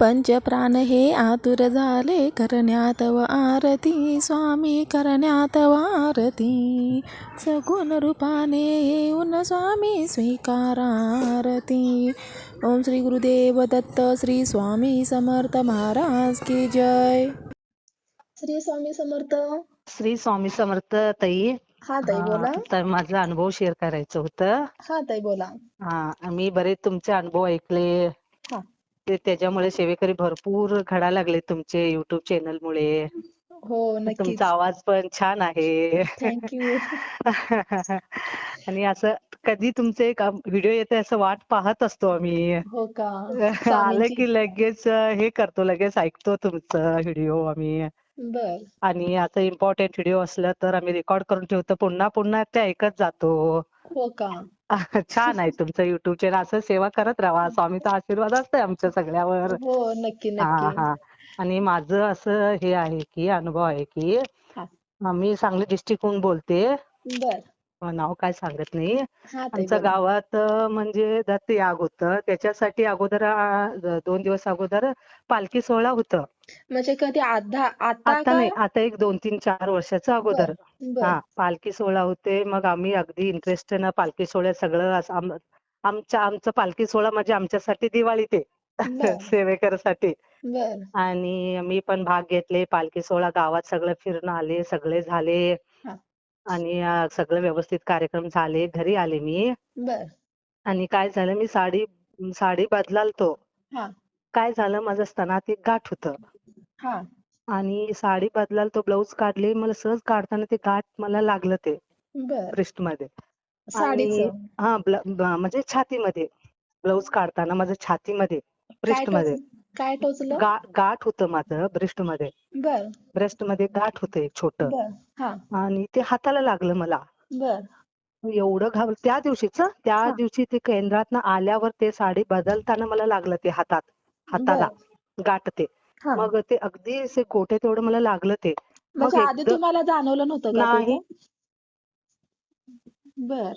पंचप्राण हे आतुर झाले करण्यात व आरती. स्वामी करण्यात व आरती. सगुण रूपाने येऊन स्वामी स्वीकारा आरती ओम श्री गुरुदेव दत्त श्री स्वामी समर्थ महाराज की जय. श्री स्वामी समर्थ. श्री स्वामी समर्थ ताई. हा ताई बोला. तर माझा अनुभव शेअर करायचं होतं. हा ताई बोला. हा मी बरेच तुमचे अनुभव ऐकले. ते त्याच्यामुळे सेवेकरी भरपूर घडा लागले तुमचे युट्यूब चॅनल मुळे. हो नक्कीच. तुमचा आवाज पण छान आहे. थँक्यू आणि असं कधी तुमचे व्हिडिओ येते असं वाट पाहत असतो आम्ही. हो का? आलं की लगेच हे करतो लगेच ऐकतो तुमचं व्हिडिओ आम्ही. आणि असं इम्पॉर्टंट व्हिडिओ असलं तर आम्ही रेकॉर्ड करून ठेवतो. पुन्हा पुन्हा ते ऐकत जातो. हो का? छान आहे तुमचं युट्यूब चॅनल असं सेवा करत राहा. स्वामीचा आशीर्वाद असतोय आमच्या सगळ्यावर. हो नक्की हा नक्की. हा. आणि माझं असं हे आहे की अनुभव आहे की हा. मी सांगली डिस्ट्रिक्टहून बोलते. बर. नाव काय सांगत नाही. हा ताई आमच्या बोला गावात अं, म्हणजे दत्त याग होतं. त्याच्यासाठी अगोदर अं, दोन दिवस अगोदर पालखी सोहळा होतं. म्हणजे कधी आधा आता आता नाही आता एक दोन तीन चार वर्षाचं अगोदर. हा पालखी सोहळा होते मग आम्ही अगदी इंटरेस्टनं पालखी सोहळ्यात सगळं असं आम- आमच्या आमचं पालखी सोहळा म्हणजे आमच्यासाठी दिवाळी ते. सेवेकरसाठी. आणि मी पण भाग घेतले पालखी सोहळा गावात सगळं फिरून आले सगळे झाले. आणि सगळं व्यवस्थित कार्यक्रम झाले घरी आले मी. आणि काय झालं मी साडी साडी बदलालतो. काय झालं? माझं स्तनात एक गाठ होतं. हा. आणि साडी बदलालतो ब्लाऊज काढले. मला सहज काढताना ते गाठ मला लागलं ते बर. ब्रेस्टमध्ये आणि साडीचं? हा ब्ल- ब- म्हणजे छातीमध्ये. ब्लाऊज काढताना माझं छातीमध्ये काय ब्रेस्टमध्ये काय टोचलं? गा गाठ होतं माझं ब्रेस्टमध्ये बर. ब्रेस्टमध्ये गाठ होतं एक छोटं. बर हा. आणि ते हाताला लागलं मला. बर. एवढं घाबर त्या दिवशीच त्या हा. दिवशी ते केंद्रातनं आल्यावर ते साडी बदलताना मला लागलं ते हातात. हाताला बर. गाठ ते. हा. मग ते अगदी असे गोटे तेवढं मला लागलं ते. मग म्हणजे आधी तुम्हाला जाणवलं नव्हतं का नाही. बर.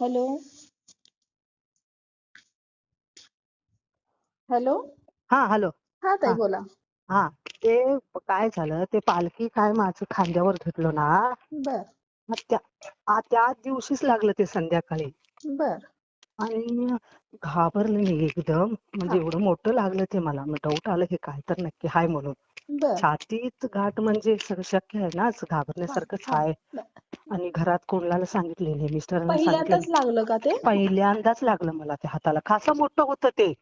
हॅलो? हॅलो? हा हॅलो. हा ताई बोला. हा. ते काय झालं ते पालखी काय माझं खांद्यावर घेतलं ना. बर. त्या दिवशीच लागलं ते संध्याकाळी. बर. आणि घाबरले मी एकदम. म्हणजे एवढं मोठं लागलं ते मला. मग डाऊट आलं हे काय तर नक्की हाय म्हणून. छातीत गाठ म्हणजे सगळं शक्य आहे ना? घाबरण्यासारखंच हा. आहे बर. आणि घरात कोणाला सांगितलेले मिस्टरांना लागलं का ते? पहिल्यांदाच लागलं मला ते हाताला. खासं मोठं होतं ते.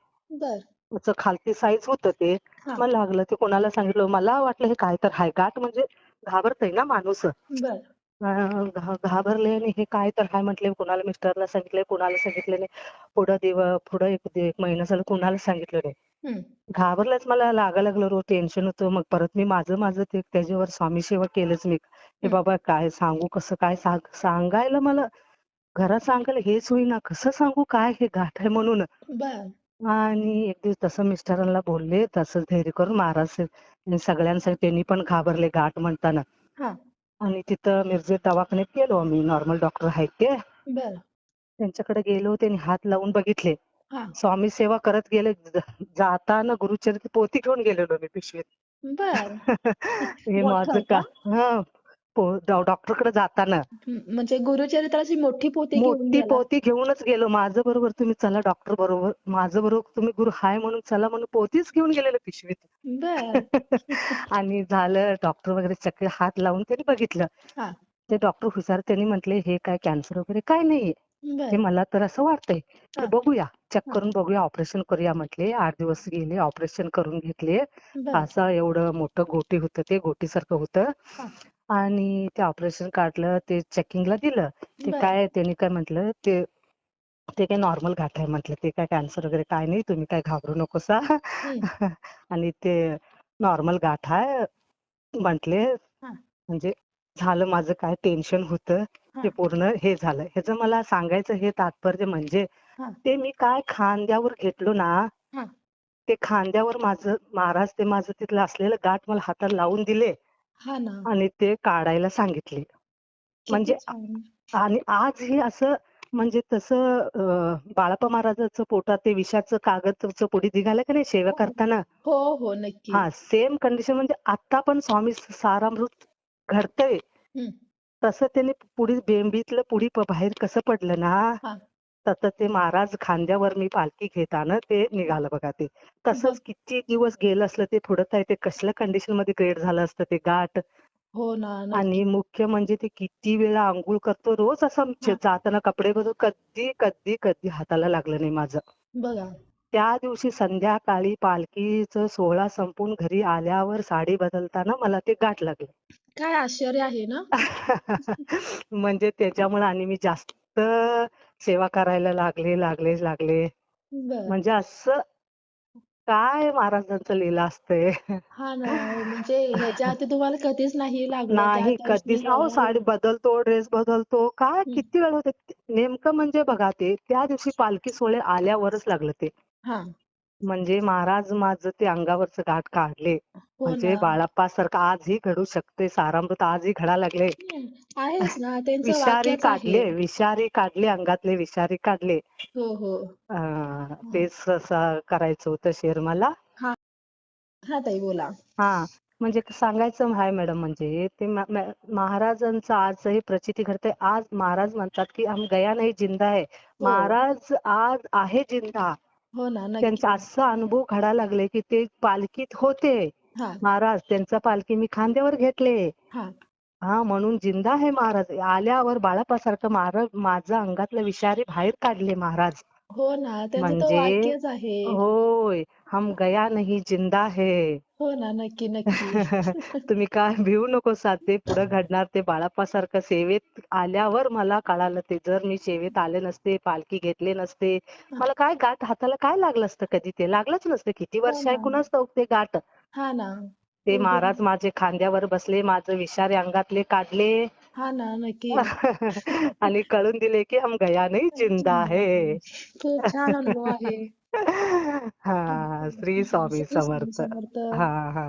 खालती साईज होतं ते. मग लागलं ते कोणाला सांगितलं. मला वाटलं हे काय तर हाय. गाठ म्हणजे घाबरतय ना माणूस. घाबरले आणि हे काय तर हाय म्हटले कोणाला मिस्टरला सांगितले कोणाला सांगितले नाही. पुढं दिव पुढं एक एक महिना झाला कोणाला सांगितलं नाही. घाबरलंच मला लागा लागलं रोज टेन्शन होतं. मग परत मी माझं माझं ते त्याच्यावर स्वामी सेवा केलंच मी. हे बाबा काय सांगू कसं काय सांग सांगायला मला घरात सांगायला हेच होईना. कसं सांगू काय हे गाठ आहे म्हणून. आणि एक दिवस तसं मिस्टरांना बोलले तसं धैर्य करून महाराज सगळ्यांसाठी त्यांनी पण घाबरले गाठ म्हणताना. हा. आणि तिथं मिरजेत दवाखान्यात गेलो आम्ही. नॉर्मल डॉक्टर आहेत ते. बर. त्यांच्याकडे गेलो त्यांनी हात लावून बघितले. हा. स्वामी सेवा करत गेले. ज- जाताना गुरुचरित्र पोथी घेऊन गेलेलो मी पिशवीत. बर. हे मोठं माझं का? का? हा. डॉक्टरकडे जाताना. म्हणजे गुरुचरित्राची मोठी घेऊन मोठी पोथी घेऊनच गेलो. माझं बरोबर तुम्ही चला डॉक्टर बरोबर. माझं बरोबर तुम्ही गुरु हाय म्हणून चला म्हणून पोथीच घेऊन गेलेलो पिशवीत. आणि झालं डॉक्टर वगैरे चक्र हात लावून त्यांनी बघितलं. ते डॉक्टर हुशार त्यांनी म्हटले हे काय कॅन्सर वगैरे काय नाहीये. हे मला तर असं वाटतंय. बघूया. चेक करून बघूया. ऑपरेशन करूया म्हटले. आठ दिवस गेले ऑपरेशन करून घेतले. असं एवढं मोठं गोटी होतं ते गोटीसारखं होतं. आणि ते ऑपरेशन काढलं ते चेकिंगला दिलं. ते बर. काय त्यांनी काय म्हटलं ते ते काय नॉर्मल गाठ आहे म्हटलं. ते काय कॅन्सर वगैरे काय नाही तुम्ही काय घाबरू नकोसा. हम्म आणि ते नॉर्मल गाठ आहे म्हटले. हा. म्हणजे झालं माझं काय टेन्शन होतं हा. ते पूर्ण हे झालं. ह्याचं मला सांगायचं हे तात्पर्य म्हणजे हा. ते मी काय खांद्यावर घेतलो ना हा. ते खांद्यावर माझं महाराज ते माझं तिथलं असलेलं गाठ मला हातात लावून दिले. हा ना. आणि ते काढायला सांगितले. किती म्हणजे छान. आणि आज हे असं म्हणजे तसं अं, बाळाप्पा महाराजांचं पोटात ते विषाचं कागदचं पुडी निघालं का नाही? सेवा करताना? हो हो नक्की. हा सेम कंडिशन म्हणजे आता पण स्वामी सारामृत घडतंय. तसं त्यांनी पुढी बेंबीतलं पुढी प- बाहेर कसं पडलं ना? हा. तसं ते महाराज खांद्यावर मी पालखी घेताना ते निघालं बघा ते. तसंच किती दिवस गेलं असलं ते पुढं आहे ते कसल्या कंडिशनमध्ये ग्रेड झालं असतं ते गाठ? हो ना. आणि मुख्य म्हणजे ते किती वेळा आंघोळ करतो रोज असं हा. जाताना कपडे बदल कधी कधी कधी हाताला लागलं नाही माझं. बघा. त्या दिवशी संध्याकाळी पालखीचं सोहळा संपून घरी आल्यावर साडी बदलताना मला ते गाठ लागले. काय आश्चर्य आहे ना? म्हणजे त्याच्यामुळे आणि मी जास्त सेवा करायला लागले लागले लागले. बर. म्हणजे असं काय महाराजांचं लीला असते? हा ना म्हणजे ह्याच्या आधी तुम्हाला कधीच नाही लागलं त्या नाही कधीच अहो एवढं- साडी बदलतो ड्रेस बदलतो. काय. किती वेळ होते? नेमकं म्हणजे बघा ते त्या दिवशी पालखी सोहळे आल्यावरच लागलं ते. हा. म्हणजे महाराज माझं ते अंगावरचं गाठ काढले. हो म्हणजे ना. बाळाप्पा सारखं आजही घडू शकते. सारामृत आजही घडा लागले. आहेच ना. त्यांचं विषारी वाक्यच काढले. विषारी काढले. अंगातले विषारी काढले. हो हो. अं, तेच असं करायचं होतं शेअर मला हा ताई बोला. हा. म्हणजे सांगायचं आहे मॅडम म्हणजे ते मा- मा- महाराजांचं आजही प्रचिती घडते आज महाराज म्हणतात की हम गया नाही जिंदा है. हो. महाराज आज आहे जिंदा. हो ना नक्की. त्यांचा असा अनुभव घडा लागले की ते पालखीत होते. हा. महाराज त्यांचा पालखी मी खांद्यावर घेतले. हा. हा म्हणून जिंदा आहे महाराज. आल्यावर बाळापासारखं महाराज माझं अंगातलं विषारी बाहेर काढले महाराज. हो ना त्यांचं तर म्हणजे वाक्यच आहे. होय हम गया नहीं जिंदा है. हो ना नक्की नक्की. तुम्ही काय भिवू नको ते पुढे घडणार ते बाळाप्पासारखं. सेवेत आल्यावर मला कळालं ते जर मी सेवेत आले नसते पालखी घेतले नसते मला काय गाठ हाताला काय लागलं असतं कधी ते? लागलंच नसतं. किती वर्ष आहे ना. ठाऊक ते गाठ? हा ना ते हो, महाराज माझे खांद्यावर बसले माझं विषारे अंगातले काढले. हा ना नक्की. आणि कळून दिले की हम गया नहीं जिंदा है. खूप छान अनुभव आहे. हा श्री स्वामी समर्थ. हा हा.